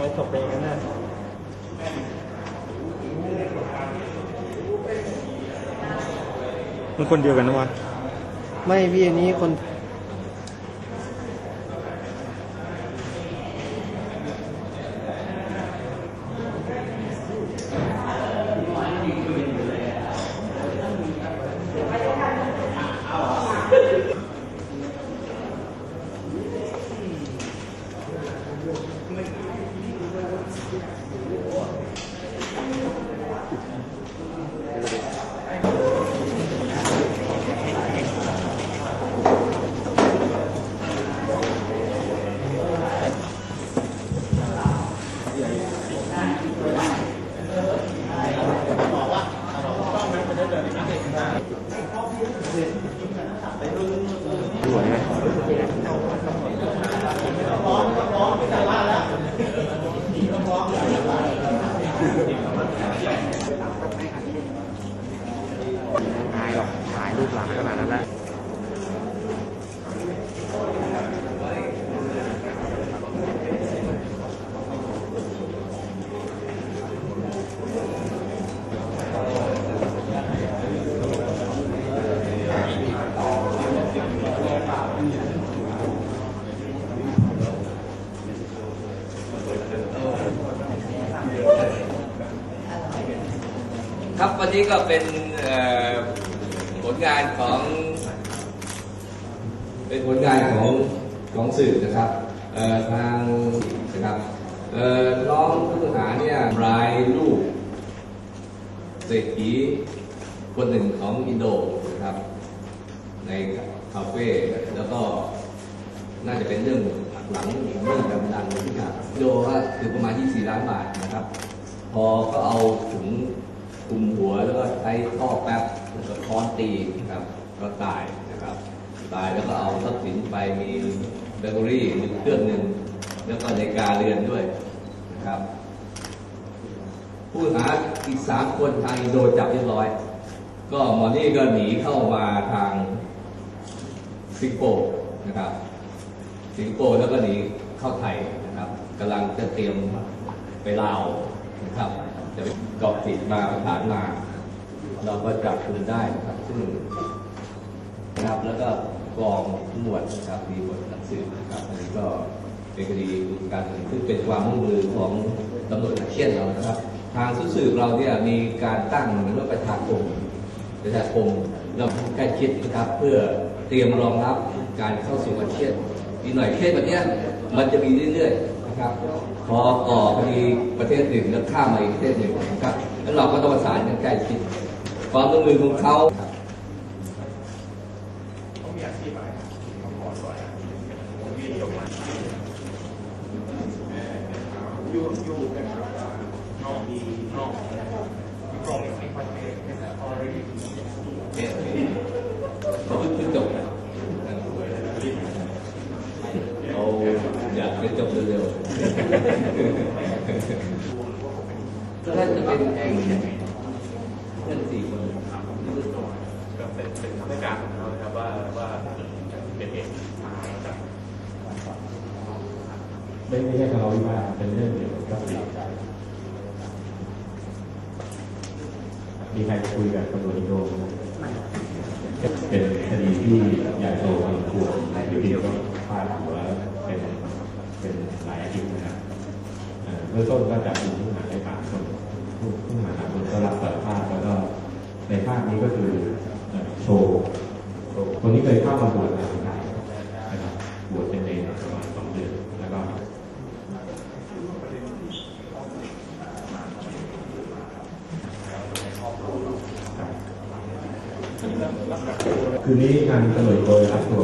ไมตกไปอย่างนั้นน่ะมันคนเดียวกันนะวะไม่พี่อันนี้คนสวยไหมอายหรอก ถ่ายรูปหลังขนาดนั้นแหละ วันนี้ก็เป็นผลงานของ เป็นผลงานของของสื่อนะครับทางนะครับน้องผู้ต้องหาเนี่ยรายรูปเศรษฐีคนหนึ่งของอินโดนะครับ ในคาเฟ่แล้วก็น่าจะเป็นเรื่องหลังเรื่องแบบดังที่ครับโดว่าคือประมาณ 24 ล้านบาทนะครับ พอก็เอาถุง คุมหัวแล้วก็ใช้ท่อแป๊บแล้วก็ค้อนตีนะครับก็ตายนะครับ ตายแล้วก็เอาทรัพย์สินไปมีเบเกอรี่มีเครื่องหนึ่งแล้วก็ในกาเรือนด้วยนะครับ ผู้หาอีกสามคนทางอินโดจับเรียบร้อย ก็มอนี่ก็หนีเข้ามาทางสิงคโปร์นะครับ สิงคโปร์แล้วก็หนีเข้าไทยนะครับกำลังจะเตรียมไปลาวนะครับ จะเกาะติดมาประสานมา เราก็จับคุมได้นะครับซึ่งนะครับแล้วก็กองหมวดนะครับมีหมวดหนักสืบนะครับอันนี้ก็เป็นคดีการซึ่งเป็นความร่วมมือของตำรวจอาเซียนเรานะครับ ทางสุสืบเราเนี่ยมีการตั้งเหมือนว่าประชาคมประชาคมเราใกล้ชิดนะครับ เพื่อเตรียมรองรับการเข้าสู่อาเซียนอีกหน่อยเคสแบบนี้มันจะมีเรื่อยๆ นะครับพอก่อคดีประเทศหนึ่งแล้วข้ามมาอีกประเทศหนึ่งนะครับ แล้วเราก็ต้องประสานกันใกล้ชิดความร่วมมือของเขา วๆถ้าจะเป็นแองเพื่อนสี่คนก็เป็นเป็นคำให้การของเรานะครับว่าว่าเป็นเหตุไม่ไม่ใช่ทะเลาะวิวาทเป็นเรื่องเกี่ยวกับทรัพย์สินมีใครคุยกับตำรวจอินโดไหมเป็นคดีที่ใหญ่โตพอสมควรอยู่ดีก็พาดหัวเป็นเป็นห ลายอาทิตย์นะครับเบื้องต้นก็จับกลุ่มผู้ต้องหาได้สามคนผู้ผู้ต้องหาสามคนก็รับสารภาพแล้วก็ในภาพนี้ก็คือโชว์โชว์คนนี้เคยเข้ามาบวชในไทยนะครับบวชเป็นเนรประมาณสองเดือนแล้วก็คืนนี้ทางตำรวจโดยรับตัว